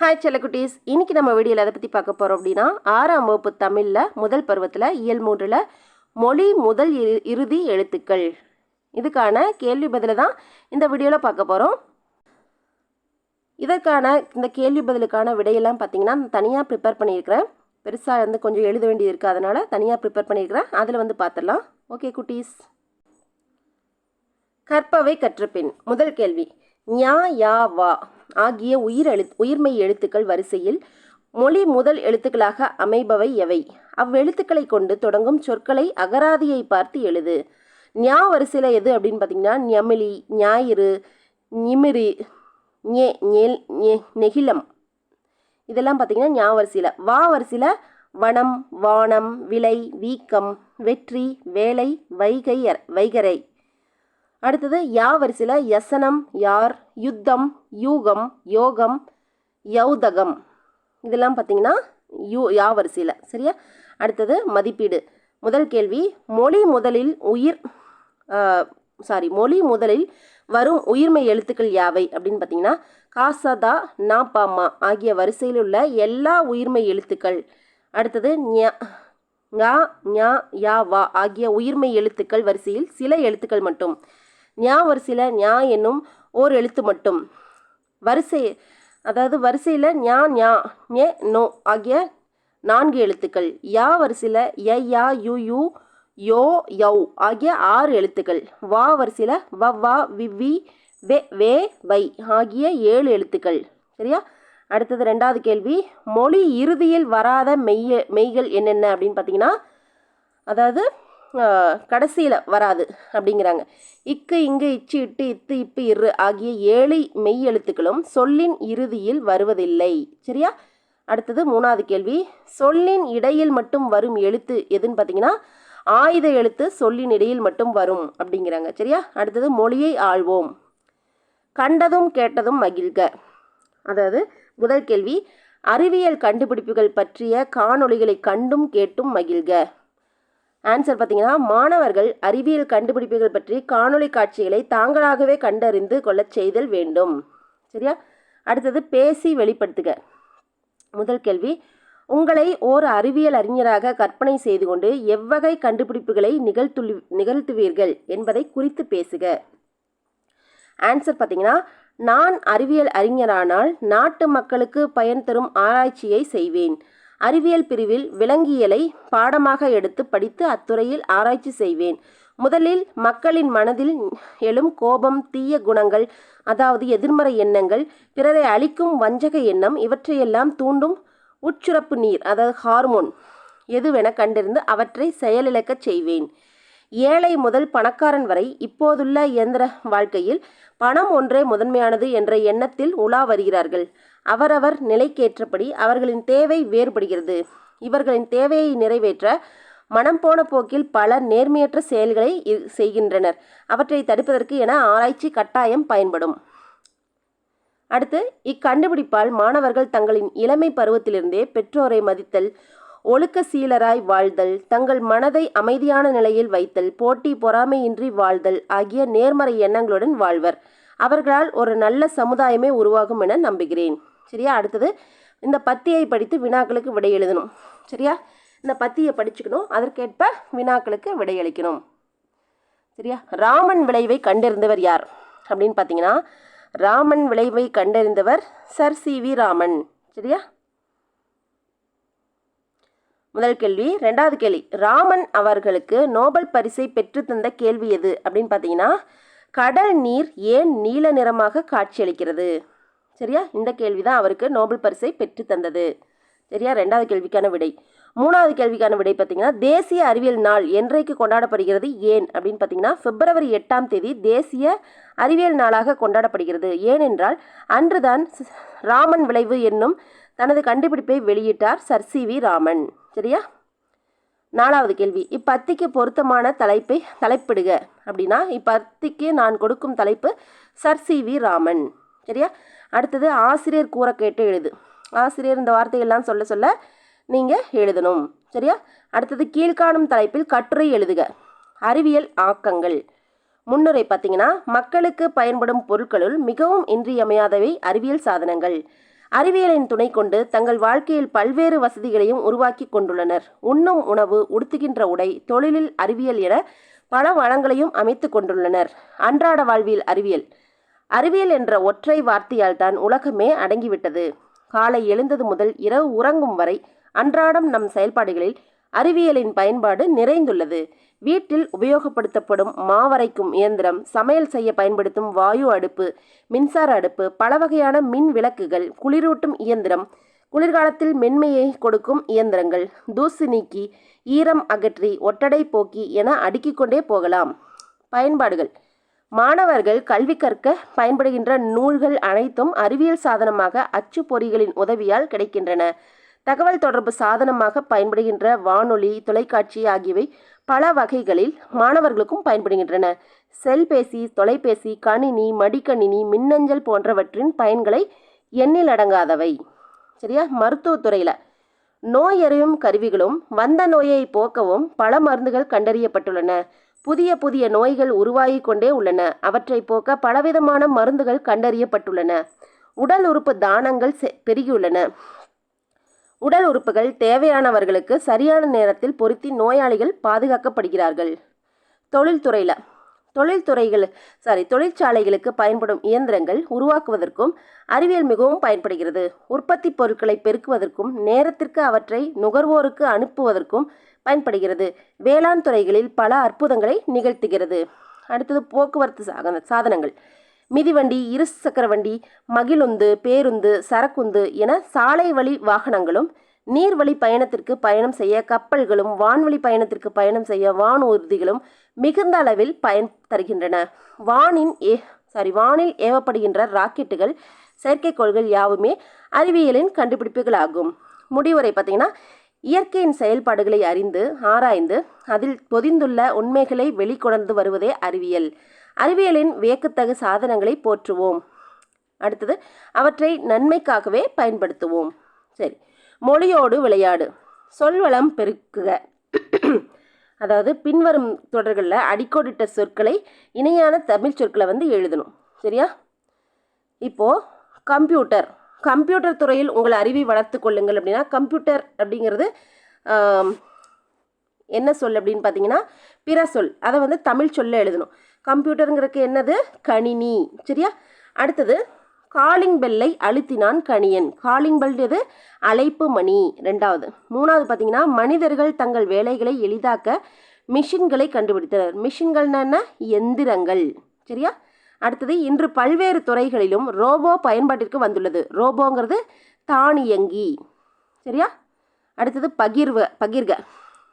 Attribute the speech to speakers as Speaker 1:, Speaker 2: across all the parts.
Speaker 1: Hi செல்லக்குட்டீஸ். இன்றைக்கி நம்ம வீடியோவில் அதை பற்றி பார்க்க போகிறோம் அப்படின்னா ஆறாம் வகுப்பு தமிழில் முதல் பருவத்தில் இயல் மூன்றில் மொழி முதல் இறு இறுதி எழுத்துக்கள். இதுக்கான கேள்வி பதிலை தான் இந்த வீடியோவில் பார்க்க போகிறோம் இதற்கான இந்த கேள்வி பதிலுக்கான விடையெல்லாம் பார்த்தீங்கன்னா தனியாக ப்ரிப்பேர் பண்ணியிருக்கிறேன். பெருசாக வந்து கொஞ்சம் எழுத வேண்டியது இருக்குது அதனால் தனியாக ப்ரிப்பேர் பண்ணியிருக்கிறேன். அதில் வந்து பார்த்துடலாம். ஓகே குட்டீஸ். கற்பவை கற்றுப்பின். முதல் கேள்வி. ஞா யா வா. ஆகிய உயிர் எழு உயிர்மை எழுத்துக்கள் வரிசையில் மொழி முதல் எழுத்துக்களாக அமைபவை எவை? அவ்வெழுத்துக்களை கொண்டு தொடங்கும் சொற்களை அகராதியை பார்த்து எழுது. ஞா வரிசையில் எது அப்படின்னு பார்த்தீங்கன்னா ஞமிலி ஞாயிறு நிமிரி ஞே ஞெல் ஞே இதெல்லாம் பார்த்தீங்கன்னா ஞா வரிசையில். வா வரிசையில் வனம் வானம் விலை வீக்கம் வெற்றி வேலை வைகை வைகரை. அடுத்தது யா வரிசையில் யசனம் யார் யுத்தம் யூகம் யோகம் யௌதகம். இதெல்லாம் பார்த்தீங்கன்னா யூ யா வரிசையில். சரியா? அடுத்தது மதிப்பீடு. முதல் கேள்வி மொழி முதலில் உயிர் சாரி மொழி முதலில் வரும் உயிர்மை எழுத்துக்கள் யாவை? அப்படின்னு பார்த்தீங்கன்னா காசதா நா பாமா ஆகிய வரிசையில் உள்ள எல்லா உயிர்மை எழுத்துக்கள். அடுத்தது ஞா ஞா ஞா யா வா ஆகிய உயிர்மை எழுத்துக்கள் வரிசையில் சில எழுத்துக்கள் மட்டும். ஞா வரிசையில் ஞா என்னும் ஓர் எழுத்து மட்டும். வரிசை அதாவது வரிசையில் ஞா ஞா ஞே நோ ஆகிய நான்கு எழுத்துக்கள். யா வரிசையில் ய யா யு யு யோ யௌ ஆகிய ஆறு எழுத்துக்கள். வா வரிசையில் வ வா வி வி வே வே வை ஆகிய ஏழு எழுத்துக்கள். சரியா? அடுத்தது ரெண்டாவது கேள்வி. மொழி இறுதியில் வராத மெய்ய மெய்கள் என்னென்ன அப்படின்னு பார்த்தீங்கன்னா அதாவது கடைசியில் வராது அப்படிங்கிறாங்க. இக்கு இங்கு இச்சு இட்டு இத்து இப்பு இரு ஆகிய ஏழு மெய் எழுத்துக்களும் சொல்லின் இறுதியில் வருவதில்லை. சரியா? அடுத்தது மூணாவது கேள்வி. சொல்லின் இடையில் மட்டும் வரும் எழுத்து எதுன்னு பார்த்தீங்கன்னா ஆயுத எழுத்து சொல்லின் இடையில் மட்டும் வரும் அப்படிங்கிறாங்க. சரியா? அடுத்தது மொழியை ஆழ்வோம் கண்டதும் கேட்டதும் மகிழ்க. அதாவது முதல் கேள்வி அறிவியல் கண்டுபிடிப்புகள் பற்றிய காணொளிகளை கண்டும் கேட்டும் மகிழ்க. ஆன்சர் பார்த்தீங்கன்னா மாணவர்கள் அறிவியல் கண்டுபிடிப்புகள் பற்றி காணொளி காட்சிகளை தாங்களாகவே கண்டறிந்து கொள்ளச் செய்தல் வேண்டும். சரியா? அடுத்தது பேசி வெளிப்படுத்துக. முதல் கேள்வி உங்களை ஓர் அறிவியல் அறிஞராக கற்பனை செய்து கொண்டு எவ்வகை கண்டுபிடிப்புகளை நிகழ்த்துள்ளி நிகழ்த்துவீர்கள் என்பதை குறித்து பேசுக. ஆன்சர் பார்த்தீங்கன்னா நான் அறிவியல் அறிஞரானால் நாட்டு மக்களுக்கு பயன் தரும் ஆராய்ச்சியை செய்வேன். அறிவியல் பிரிவில் விலங்கியலை பாடமாக எடுத்து படித்து அத்துறையில் ஆராய்ச்சி செய்வேன். முதலில் மக்களின் மனதில் எழும் கோபம் தீய குணங்கள் அதாவது எதிர்மறை எண்ணங்கள் பிறரை அழிக்கும் வஞ்சக எண்ணம் இவற்றையெல்லாம் தூண்டும் உட்சுரப்பு நீர் அதாவது ஹார்மோன் எதுவென கண்டறிந்து அவற்றை செயலிழக்கச் செய்வேன். ஏழை முதல் பணக்காரன் வரை இப்போதுள்ள இயந்திர வாழ்க்கையில் பணம் ஒன்றே முதன்மையானது என்ற எண்ணத்தில் உலா வருகிறார்கள். அவரவர் நிலைக்கேற்றபடி அவர்களின் தேவை வேறுபடுகிறது. இவர்களின் தேவையை நிறைவேற்ற மனம் போன போக்கில் பல நேர்மையற்ற செயல்களை செய்கின்றனர். அவற்றை தடுப்பதற்கு என ஆராய்ச்சி கட்டாயம் பயன்படும். அடுத்து இக்கண்டுபிடிப்பால் மாணவர்கள் தங்களின் இளமை பருவத்திலிருந்தே பெற்றோரை மதித்தல் ஒழுக்க சீலராய் வாழ்தல் தங்கள் மனதை அமைதியான நிலையில் வைத்தல் போட்டி பொறாமையின்றி வாழ்தல் ஆகிய நேர்மறை எண்ணங்களுடன் வாழ்வர். அவர்களால் ஒரு நல்ல சமுதாயமே உருவாகும் என நம்புகிறேன். சரியா? அடுத்தது இந்த பத்தியை படித்து வினாக்களுக்கு விடை எழுதணும். சரியா? இந்த பத்தியை படிச்சுக்கணும். அதற்கேற்ப வினாக்களுக்கு விடையளிக்கணும் சரியா? ராமன் விளைவை கண்டறிந்தவர் யார்? அப்படின்னு பார்த்தீங்கன்னா ராமன் விளைவை கண்டறிந்தவர் சர் சி வி ராமன். சரியா? முதல் கேள்வி. ரெண்டாவது கேள்வி. ராமன் அவர்களுக்கு நோபல் பரிசை பெற்று தந்த கேள்வி எது? அப்படின்னு பார்த்தீங்கன்னா கடல் நீர் ஏன் நீல நிறமாக காட்சியளிக்கிறது? சரியா? இந்த கேள்வி தான் அவருக்கு நோபல் பரிசை பெற்று தந்தது. சரியா? ரெண்டாவது கேள்விக்கான விடை. மூணாவது கேள்விக்கான விடை பார்த்தீங்கன்னா தேசிய அறிவியல் நாள் என்றைக்கு கொண்டாடப்படுகிறது? ஏன்? அப்படின்னு பார்த்தீங்கன்னா பிப்ரவரி எட்டாம் தேதி தேசிய அறிவியல் நாளாக கொண்டாடப்படுகிறது. ஏனென்றால் அன்றுதான் ராமன் விளைவு என்னும் தனது கண்டுபிடிப்பை வெளியிட்டார் சர் சி வி ராமன். சரியா? நாலாவது கேள்வி. இப்பத்திக்கு பொருத்தமான தலைப்பை தலைப்பிடுக அப்படின்னா இப்பத்திக்கு நான் கொடுக்கும் தலைப்பு சர் சி வி ராமன். சரியா? அடுத்தது ஆசிரியர் கூற கேட்டு எழுது. ஆசிரியர் இந்த வார்த்தையெல்லாம் சொல்ல சொல்ல நீங்கள் எழுதணும். சரியா? அடுத்தது கீழ்காணும் தலைப்பில் கட்டுரை எழுதுக. அறிவியல் ஆக்கங்கள். முன்னுரை பார்த்தீங்கன்னா மக்களுக்கு பயன்படும் பொருட்களுள் மிகவும் இன்றியமையாதவை அறிவியல் சாதனங்கள். அறிவியலின் துணை கொண்டு தங்கள் வாழ்க்கையில் பல்வேறு வசதிகளையும் உருவாக்கி கொண்டுள்ளனர். உண்ணும் உணவு உடுத்துகின்ற உடை தொழிலில் அறிவியல் என பல வளங்களையும் அமைத்து கொண்டுள்ளனர். அன்றாட வாழ்வியல் அறிவியல். அறிவியல் என்ற ஒற்றை வார்த்தையால் தான் உலகமே அடங்கிவிட்டது. காலை எழுந்தது முதல் இரவு உறங்கும் வரை அன்றாடம் நம் செயல்பாடுகளில் அறிவியலின் பயன்பாடு நிறைந்துள்ளது. வீட்டில் உபயோகப்படுத்தப்படும் மாவரைக்கும் இயந்திரம் சமையல் செய்ய பயன்படுத்தும் வாயு அடுப்பு மின்சார அடுப்பு பல வகையான மின் விளக்குகள் குளிரூட்டும் இயந்திரம் குளிர்காலத்தில் மென்மையை கொடுக்கும் இயந்திரங்கள் தூசு நீக்கி ஈரம் அகற்றி ஒட்டடை போக்கி என அடுக்கிக் கொண்டே போகலாம். பயன்பாடுகள். மாணவர்கள் கல்வி கற்க பயன்படுகின்ற நூல்கள் அனைத்தும் அறிவியல் சாதனமாக அச்சு பொறிகளின் உதவியால் கிடைக்கின்றன. தகவல் தொடர்பு சாதனமாக பயன்படுகின்ற வானொலி தொலைக்காட்சி ஆகியவை பல வகைகளில் மாணவர்களுக்கும் பயன்படுகின்றன. செல்பேசி தொலைபேசி கணினி மடிக்கணினி மின்னஞ்சல் போன்றவற்றின் பயன்களை எண்ணில் அடங்காதவை. சரியா? மருத்துவத்துறையில் நோய் அறியும் கருவிகளும் வந்த நோயை போக்கவும் பல மருந்துகள் கண்டறியப்பட்டுள்ளன. புதிய புதிய நோய்கள் உருவாகி கொண்டே உள்ளன. அவற்றை போக்க பலவிதமான மருந்துகள் கண்டறியப்பட்டுள்ளன. உடல் உறுப்பு தானங்கள் செ- பெருகியுள்ளன. உடல் உறுப்புகள் தேவையானவர்களுக்கு சரியான நேரத்தில் பொருத்தி நோயாளிகள் பாதுகாக்கப்படுகிறார்கள். தொழில்துறையில் தொழில்துறைகள் சாரி தொழிற்சாலைகளுக்கு பயன்படும் இயந்திரங்கள் உருவாக்குவதற்கும் அறிவியல் மிகவும் பயன்படுகிறது. உற்பத்தி பொருட்களை பெருக்குவதற்கும் நேரத்திற்கு அவற்றை நுகர்வோருக்கு அனுப்புவதற்கும் பயன்படுகிறது. வேளாண் துறைகளில் பல அற்புதங்களை நிகழ்த்துகிறது. அடுத்தது போக்குவரத்து சாதன சாதனங்கள். மிதிவண்டி இருசக்கர வண்டி மகிழுந்து பேருந்து சரக்குந்து என சாலை வழி வாகனங்களும் நீர்வழி பயணத்திற்கு பயணம் செய்ய கப்பல்களும் வான்வழி பயணத்திற்கு பயணம் செய்ய வானூர்திகளும் மிகுந்த அளவில் பயன் தருகின்றன. வானின் ஏ சாரி வானில் ஏவப்படுகின்ற ராக்கெட்டுகள் செயற்கைக்கோள்கள் யாவுமே அறிவியலின் கண்டுபிடிப்புகளாகும். முடிவுரை பார்த்தீங்கன்னா இயற்கையின் செயல்பாடுகளை அறிந்து ஆராய்ந்து அதில் பொதிந்துள்ள உண்மைகளை வெளிக்கொணர்ந்து வருவதே அறிவியல். அறிவியலின் வியக்கத்தகு சாதனங்களை போற்றுவோம். அடுத்தது அவற்றை நன்மைக்காகவே பயன்படுத்துவோம். சரி மொழியோடு விளையாடு. சொல்வளம் பெருக்குக. அதாவது பின்வரும் தொடர்களில் அடிக்கோடிட்ட சொற்களை இணையான தமிழ் சொற்களை வந்து எழுதணும். சரியா? இப்போது கம்ப்யூட்டர். கம்ப்யூட்டர் துறையில் உங்கள் அறிவை வளர்த்து கொள்ளுங்கள் அப்படின்னா கம்ப்யூட்டர் அப்படிங்கிறது என்ன சொல் அப்படின்னு பார்த்தீங்கன்னா பிற சொல். அதை வந்து தமிழ் சொல்ல எழுதணும். கம்ப்யூட்டருங்கிறதுக்கு என்னது? கணினி. சரியா? அடுத்தது காலிங் பெல்லை அழுத்தினான் கணியன். காலிங் பெல் எது? அழைப்பு மணி. ரெண்டாவது. மூணாவது பார்த்தீங்கன்னா மனிதர்கள் தங்கள் வேலைகளை எளிதாக்க மிஷின்களை கண்டுபிடித்தனர். மிஷின்கள்னா என்ன? எந்திரங்கள். சரியா? அடுத்தது இன்று பல்வேறு துறைகளிலும் ரோபோ பயன்பாட்டிற்கு வந்துள்ளது. ரோபோங்கிறது தானியங்கி. சரியா? அடுத்தது பகிர்வ பகிர்க.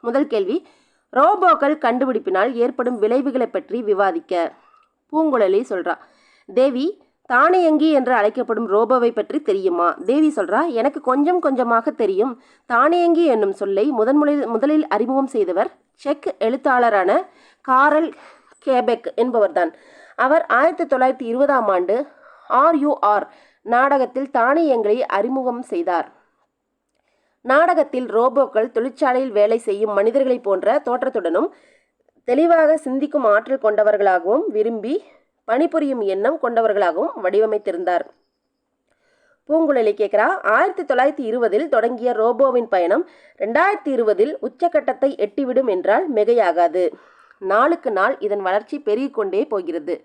Speaker 1: முதல் கேள்வி. ரோபோக்கள் கண்டுபிடிப்பினால் ஏற்படும் விளைவுகளை பற்றி விவாதிக்க பூங்குழலி சொல்கிறா தேவி தானியங்கி என்று அழைக்கப்படும் ரோபோவை பற்றி தெரியுமா? தேவி சொல்கிறா எனக்கு கொஞ்சம் கொஞ்சமாக தெரியும். தானியங்கி என்னும் சொல்லை முதன்முதலில் முதலில் அறிமுகம் செய்தவர் செக் எழுத்தாளரான காரல் கேபெக் என்பவர்தான். அவர் ஆயிரத்தி தொள்ளாயிரத்தி இருபதாம் ஆண்டு ஆர்யூஆர் நாடகத்தில் தானியங்களை அறிமுகம் செய்தார். நாடகத்தில் ரோபோக்கள் தொழிற்சாலையில் வேலை செய்யும் மனிதர்களைப் போன்ற தோற்றத்துடனும் தெளிவாக சிந்திக்கும் ஆற்றல் கொண்டவர்களாகவும் விரும்பி பணிபுரியும் எண்ணம் கொண்டவர்களாகவும் வடிவமைத்திருந்தார். பூங்குழலி கேட்குறா ஆயிரத்தி தொள்ளாயிரத்தி இருபதில் தொடங்கிய ரோபோவின் பயணம் ரெண்டாயிரத்தி இருபதில் உச்சக்கட்டத்தை எட்டிவிடும் என்றால் மிகையாகாது. நாளுக்கு நாள் இதன் வளர்ச்சி பெருகிக்கொண்டே போகிறது.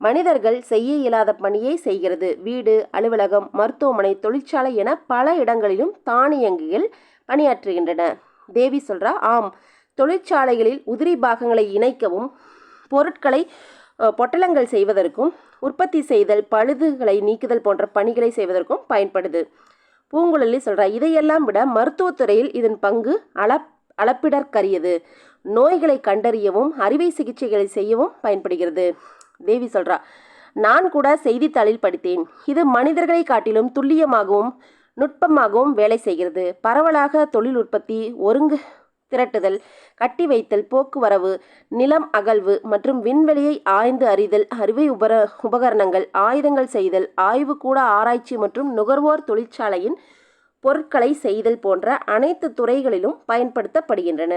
Speaker 1: மனிதர்கள் செய்ய இயலாத பணியை செய்கிறது. வீடு அலுவலகம் மருத்துவமனை தொழிற்சாலை என பல இடங்களிலும் தானியங்கிகள் பணியாற்றுகின்றன. தேவி சொல்றா ஆம் தொழிற்சாலைகளில் உதிரி பாகங்களை இணைக்கவும் பொருட்களை பொட்டலங்கள் செய்வதற்கும் உற்பத்தி செய்தல் பழுதுகளை நீக்குதல் போன்ற பணிகளை செய்வதற்கும் பயன்படுது. பூங்குழலி சொல்றா இதையெல்லாம் விட மருத்துவத்துறையில் இதன் பங்கு அளப் அளப்பிடற்கரியது. நோய்களை கண்டறியவும் அறுவை சிகிச்சைகளை செய்யவும் பயன்படுகிறது. தேவி சொல்றா நான் கூட செய்தித்தாளில் படித்தேன். இது மனிதர்களை காட்டிலும் துல்லியமாகவும் நுட்பமாகவும் வேலை செய்கிறது. பரவலாக தொழில் உற்பத்தி ஒருங்கு திரட்டுதல் கட்டி வைத்தல் போக்குவரவு நிலம் அகழ்வு மற்றும் விண்வெளியை ஆய்ந்து அறிதல் அறுவை உபர உபகரணங்கள் ஆயுதங்கள் செய்தல் ஆய்வுக்கூட ஆராய்ச்சி மற்றும் நுகர்வோர் தொழிற்சாலையின் பொருட்களை செய்தல் போன்ற அனைத்து துறைகளிலும் பயன்படுத்தப்படுகின்றன.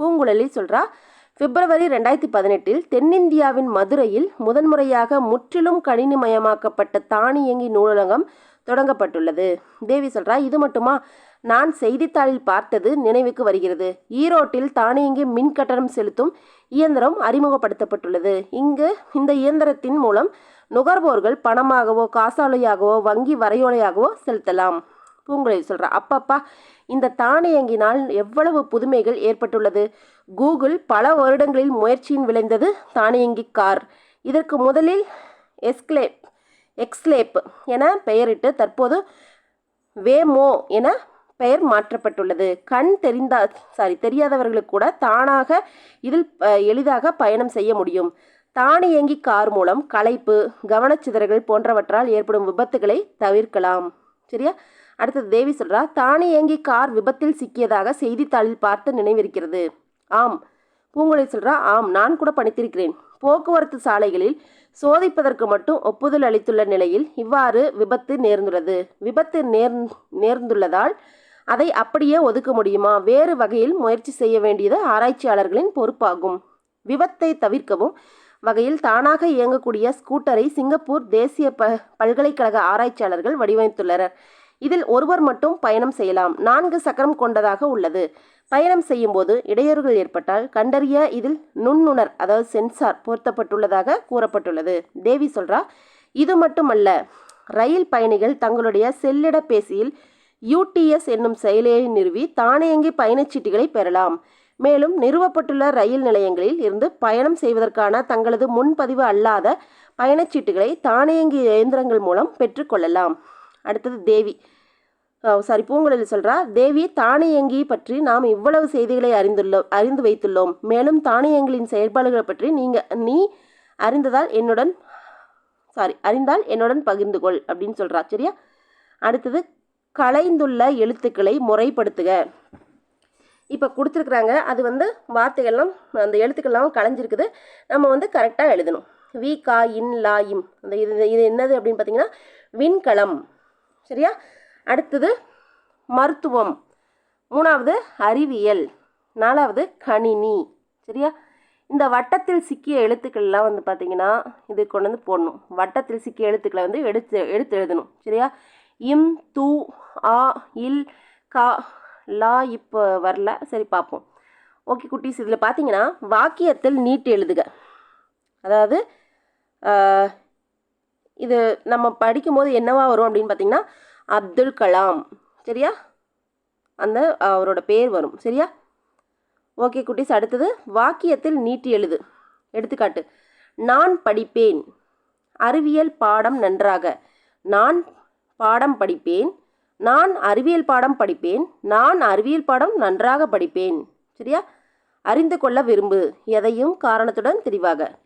Speaker 1: பூங்குழலி சொல்கிறா பிப்ரவரி ரெண்டாயிரத்தி பதினெட்டில் தென்னிந்தியாவின் மதுரையில் முதன்முறையாக முற்றிலும் கணினிமயமாக்கப்பட்ட தானியங்கி நூலகம் தொடங்கப்பட்டுள்ளது. தேவி சொல்றா இது மட்டுமா? நான் செய்தித்தாளில் பார்த்தது நினைவுக்கு வருகிறது. ஈரோட்டில் தானியங்கி மின் கட்டணம் செலுத்தும் இயந்திரம் அறிமுகப்படுத்தப்பட்டுள்ளது. இங்கு இந்த இயந்திரத்தின் மூலம் நுகர்வோர்கள் பணமாகவோ காசாலையாகவோ வங்கி வரையோலையாகவோ செலுத்தலாம். பூங்குழலி சொல்றா அப்பப்பா இந்த தானியங்கினால் எவ்வளவு புதுமைகள் ஏற்பட்டுள்ளது? கூகுள் பல வருடங்களில் முயற்சியின் விளைந்தது தானியங்கி கார். இதற்கு முதலில் எஸ்க்லேப் எக்ஸ்லேப் என பெயரிட்டு தற்போது வேமோ என பெயர் மாற்றப்பட்டுள்ளது. கண் தெரிந்தா சாரி தெரியாதவர்களுக்கு கூட தானாக இதில் எளிதாக பயணம் செய்ய முடியும். தானியங்கி கார் மூலம் களைப்பு கவனச்சிதறல்கள் போன்றவற்றால் ஏற்படும் விபத்துகளை தவிர்க்கலாம். சரியா? அடுத்தது தேவி சொல்றா தானியங்கி கார் விபத்தில் சிக்கியதாக செய்தித்தாளில் பார்த்து நினைவிருக்கிறது. ஆம். பூங்குழலி சொல்றா ஆம் நான் கூட பணித்திருக்கிறேன். போக்குவரத்து சாலைகளில் சோதிப்பதற்கு மட்டும் ஒப்புதல் அளித்துள்ள நிலையில் இவ்வாறு விபத்து நேர்ந்துள்ளது. விபத்து நேர் நேர்ந்துள்ளதால் அதை அப்படியே ஒதுக்க முடியுமா? வேறு வகையில் முயற்சி செய்ய வேண்டியது ஆராய்ச்சியாளர்களின் பொறுப்பாகும். விபத்தை தவிர்க்கவும் வகையில் தானாக இயங்கக்கூடிய ஸ்கூட்டரை சிங்கப்பூர் தேசிய ப பல்கலைக்கழக ஆராய்ச்சியாளர்கள் வடிவமைத்துள்ளனர். இதில் ஒருவர் மட்டும் பயணம் செய்யலாம். நான்கு சக்கரம் கொண்டதாக உள்ளது. பயணம் செய்யும்போது இடையூறுகள் ஏற்பட்டால் கண்டறிய இதில் நுண்ணுணர் அதாவது சென்சார் பொருத்தப்பட்டுள்ளதாக கூறப்பட்டுள்ளது. தேவி சொல்றா இது மட்டுமல்ல ரயில் பயணிகள் தங்களுடைய செல்லிடப்பேசியில் யூடிஎஸ் என்னும் செயலியை நிறுவி தானியங்கி பயணச்சீட்டுகளை பெறலாம். மேலும் நிறுவப்பட்டுள்ள ரயில் நிலையங்களில் இருந்து பயணம் செய்வதற்கான தங்களது முன்பதிவு அல்லாத பயணச்சீட்டுகளை தானியங்கி இயந்திரங்கள் மூலம் பெற்றுக்கொள்ளலாம் அடுத்தது தேவி சாரி பூங்குழலி சொல்றா தேவி தானியங்கி பற்றி நாம் இவ்வளவு செய்திகளை அறிந்துள்ளோம் அறிந்து வைத்துள்ளோம். மேலும் தானியங்களின் செயற்பாடுகளை பற்றி நீங்க நீ அறிந்ததால் என்னுடன் சாரி அறிந்தால் என்னுடன் பகிர்ந்து கொள் அப்படின்னு சொல்றா. சரியா? அடுத்தது கலைந்துள்ள எழுத்துக்களை முறைப்படுத்துக. இப்போ கொடுத்துருக்குறாங்க அது வந்து வார்த்தைகள்லாம் அந்த எழுத்துக்கள்லாம் கலைஞ்சிருக்குது நம்ம வந்து கரெக்டாக எழுதணும். வி கா இன் லா இம். அந்த இது இது என்னது அப்படின்னு பார்த்தீங்கன்னா விண்கலம். சரியா? அடுத்தது மருத்துவம். மூணாவது அறிவியல். நாலாவது கணினி. சரியா? இந்த வட்டத்தில் சிக்கிய எழுத்துக்கள்லாம் வந்து பார்த்தீங்கன்னா இது கொண்டு வந்து போடணும். வட்டத்தில் சிக்கிய எழுத்துக்களை வந்து எடுத்து எடுத்து எழுதணும். சரியா? இம் து ஆ இல் கா லா இப்போ வரல. சரி பார்ப்போம் ஓகே குட்டீஸ். இதில் பார்த்தீங்கன்னா வாக்கியத்தில் நீட்டு எழுதுக. அதாவது இது நம்ம படிக்கும்போது என்னவா வரும் அப்படின்னு பார்த்தீங்கன்னா அப்துல் கலாம். சரியா? அந்த அவரோட பேர் வரும். சரியா? ஓகே குட்டீஸ் அடுத்தது. வாக்கியத்தில் நீட்டி எழுது. எடுத்துக்காட்டு. நான் படிப்பேன். அறிவியல் பாடம் நன்றாக. நான் பாடம் படிப்பேன். நான் அறிவியல் பாடம் படிப்பேன். நான் அறிவியல் பாடம் நன்றாக படிப்பேன். சரியா? அறிந்து கொள்ள விரும்பு. எதையும் காரணத்துடன் தெளிவாக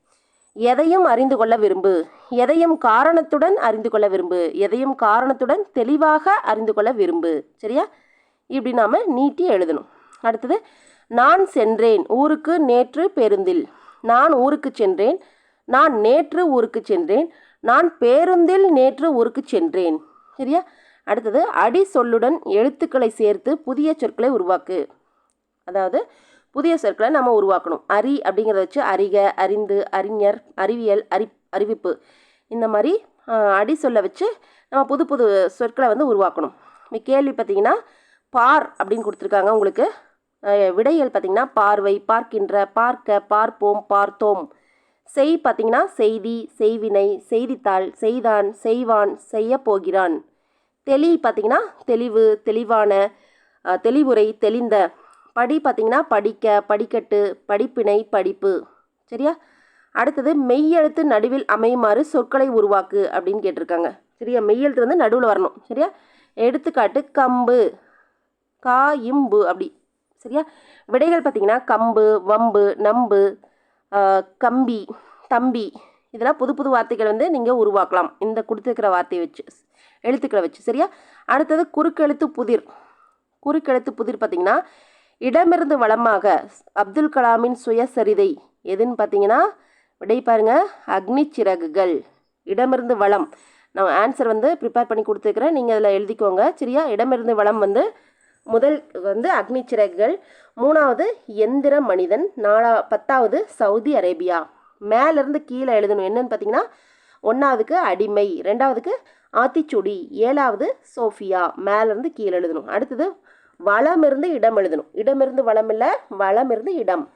Speaker 1: எதையும் அறிந்து கொள்ள விரும்பு. எதையும் காரணத்துடன் அறிந்து கொள்ள விரும்பு. எதையும் காரணத்துடன் தெளிவாக அறிந்து கொள்ள விரும்பு. சரியா? இப்படி நாம் நீட்டி எழுதணும். அடுத்தது நான் சென்றேன் ஊருக்கு நேற்று பேருந்தில். நான் ஊருக்கு சென்றேன். நான் நேற்று ஊருக்கு சென்றேன். நான் பேருந்தில் நேற்று ஊருக்கு சென்றேன். சரியா? அடுத்தது அடி சொல்லுடன் எழுத்துக்களை சேர்த்து புதிய சொற்களை உருவாக்கு. அதாவது புதிய சொற்களை நம்ம உருவாக்கணும். அறி அப்படிங்கிறத வச்சு அறிக அறிந்து அறிஞர் அறிவியல் அறி அறிவிப்பு. இந்த மாதிரி அடி சொல்ல வச்சு நம்ம புது புது சொற்களை வந்து உருவாக்கணும். கேள்வி பார்த்தீங்கன்னா பார் அப்படின்னு கொடுத்துருக்காங்க உங்களுக்கு. விடைகள் பார்த்தீங்கன்னா பார்வை பார்க்கின்ற பார்க்க பார்ப்போம் பார்த்தோம். செய் பார்த்தீங்கன்னா செய்தி செய்வினை செய்தித்தாள் செய்தான் செய்வான் செய்ய போகிறான் தெளி பார்த்தீங்கன்னா தெளிவு தெளிவான தெளிவுரை தெளிந்த படி பார்த்திங்கன்னா படிக்க படிக்கட்டு படிப்பினை படிப்பு. சரியா? அடுத்தது மெய்யெழுத்து நடுவில் அமையுமாறு சொற்களை உருவாக்கு அப்படின்னு கேட்டிருக்காங்க. சரியா? மெய்யெழுத்து வந்து நடுவில் வரணும். சரியா? எடுத்துக்காட்டு கம்பு கா இம்பு அப்படி. சரியா? விடைகள் பார்த்தீங்கன்னா கம்பு வம்பு நம்பு கம்பி தம்பி. இதெல்லாம் புது புது வார்த்தைகள் வந்து நீங்கள் உருவாக்கலாம். இந்த கொடுத்துருக்கிற வார்த்தையை வச்சு எழுத்துக்களை வச்சு. சரியா? அடுத்தது குறுக்கெழுத்து புதிர். குறுக்கெழுத்து புதிர் பார்த்திங்கன்னா இடமிருந்து வளமாக அப்துல் கலாமின் சுயசரிதை எதுன்னு பார்த்தீங்கன்னா விடை பாருங்க அக்னி சிறகுகள் இடமிருந்து வளம். நான் ஆன்சர் வந்து ப்ரிப்பேர் பண்ணி கொடுத்துருக்குறேன். நீங்கள் அதில் எழுதிக்கோங்க சரியா? இடமிருந்து வளம் வந்து முதல் வந்து அக்னி சிறகுகள் மூணாவது எந்திர மனிதன் நாலா பத்தாவது சவுதி அரேபியா. மேலேருந்து கீழே எழுதணும். என்னன்னு பார்த்தீங்கன்னா ஒன்றாவதுக்கு அடிமை ரெண்டாவதுக்கு ஆத்திச்சுடி ஏழாவது சோஃபியா. மேலேருந்து கீழே எழுதணும். அடுத்தது வளமிருந்து இடம் எழுதணும். இடமிருந்து வளம் இல்லை வளமிருந்து இடம்.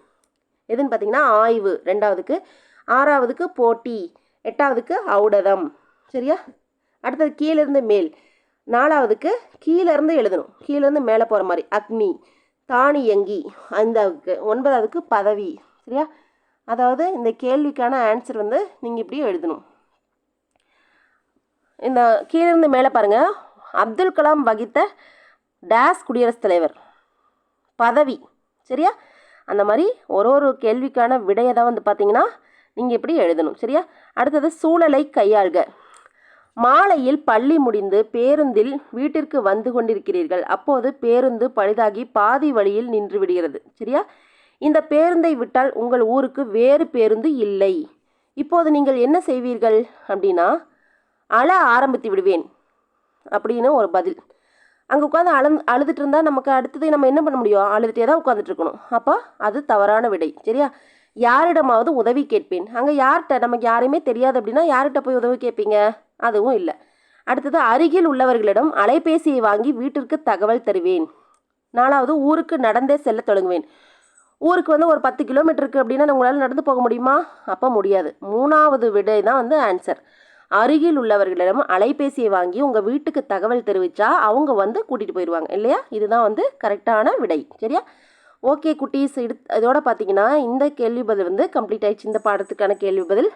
Speaker 1: எதுன்னு பார்த்தீங்கன்னா ஆய்வு ரெண்டாவதுக்கு. ஆறாவதுக்கு போட்டி எட்டாவதுக்கு ஔடதம். சரியா? அடுத்தது கீழேருந்து மேல். நாலாவதுக்கு கீழேருந்து எழுதணும். கீழேருந்து மேலே போகிற மாதிரி. அக்னி தானியங்கி ஐந்தாவதுக்கு ஒன்பதாவதுக்கு பதவி. சரியா? அதாவது இந்த கேள்விக்கான ஆன்சர் வந்து நீங்கள் இப்படி எழுதணும். இந்த கீழேருந்து மேலே பாருங்கள் அப்துல் கலாம் வகித்த டேஸ் குடியரசுத் தலைவர். பதவி. சரியா? அந்த மாதிரி ஒரு ஒரு கேள்விக்கான விடையை தான் வந்து பார்த்தீங்கன்னா நீங்கள் இப்படி எழுதணும். சரியா? அடுத்தது சூழலை கையாள்க. மாலையில் பள்ளி முடிந்து பேருந்தில் வீட்டிற்கு வந்து கொண்டிருக்கிறீர்கள். அப்போது பேருந்து பழுதாகி பாதி வழியில் நின்று விடுகிறது. சரியா? இந்த பேருந்தை விட்டால் உங்கள் ஊருக்கு வேறு பேருந்து இல்லை. இப்போது நீங்கள் என்ன செய்வீர்கள் அப்படின்னா அழ ஆரம்பித்து விடுவேன் அப்படின்னு ஒரு பதில். அங்கே உட்காந்து அழு அழுதுட்டு இருந்தால் நமக்கு அடுத்தது நம்ம என்ன பண்ண முடியும்? அழுதுகிட்டே தான் உட்காந்துட்டு இருக்கணும் அப்போ அது தவறான விடை. சரியா? யாரிடமாவது உதவி கேட்பேன். அங்கே யார்கிட்ட நமக்கு யாரையுமே தெரியாது அப்படின்னா யார்கிட்ட போய் உதவி கேட்பீங்க? அதுவும் இல்லை. அடுத்தது அருகில் உள்ளவர்களிடம் அலைபேசியை வாங்கி வீட்டிற்கு தகவல் தருவேன். நாலாவது ஊருக்கு நடந்தே செல்ல தொடங்குவேன். ஊருக்கு வந்து ஒரு பத்து கிலோமீட்டருக்கு அப்படின்னா உங்களால் நடந்து போக முடியுமா? அப்போ முடியாது. மூணாவது விடை தான் வந்து ஆன்சர் அருகில் உள்ளவர்களிடம் அலைபேசியை வாங்கி உங்கள் வீட்டுக்கு தகவல் தெரிவித்தா அவங்க வந்து கூட்டிகிட்டு போயிடுவாங்க இல்லையா? இதுதான் வந்து கரெக்டான விடை சரியா? ஓகே குட்டீஸ் இடு இதோட பார்த்தீங்கன்னா இந்த கேள்வி பதில் வந்து கம்ப்ளீட் ஆயிடுச்சு. இந்த பாடத்துக்கான கேள்வி பதில்.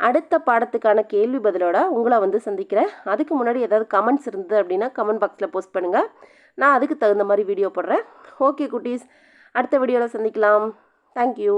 Speaker 1: அடுத்த பாடத்துக்கான கேள்வி பதிலோட உங்களை வந்து சந்திக்கிறேன். அதுக்கு முன்னாடி ஏதாவது கமெண்ட்ஸ் இருந்தது அப்படின்னா கமெண்ட் பாக்ஸில் போஸ்ட் பண்ணுங்கள் நான் அதுக்கு தகுந்த மாதிரி வீடியோ போடுறேன். ஓகே குட்டீஸ் அடுத்த வீடியோவில் சந்திக்கலாம். தேங்க்யூ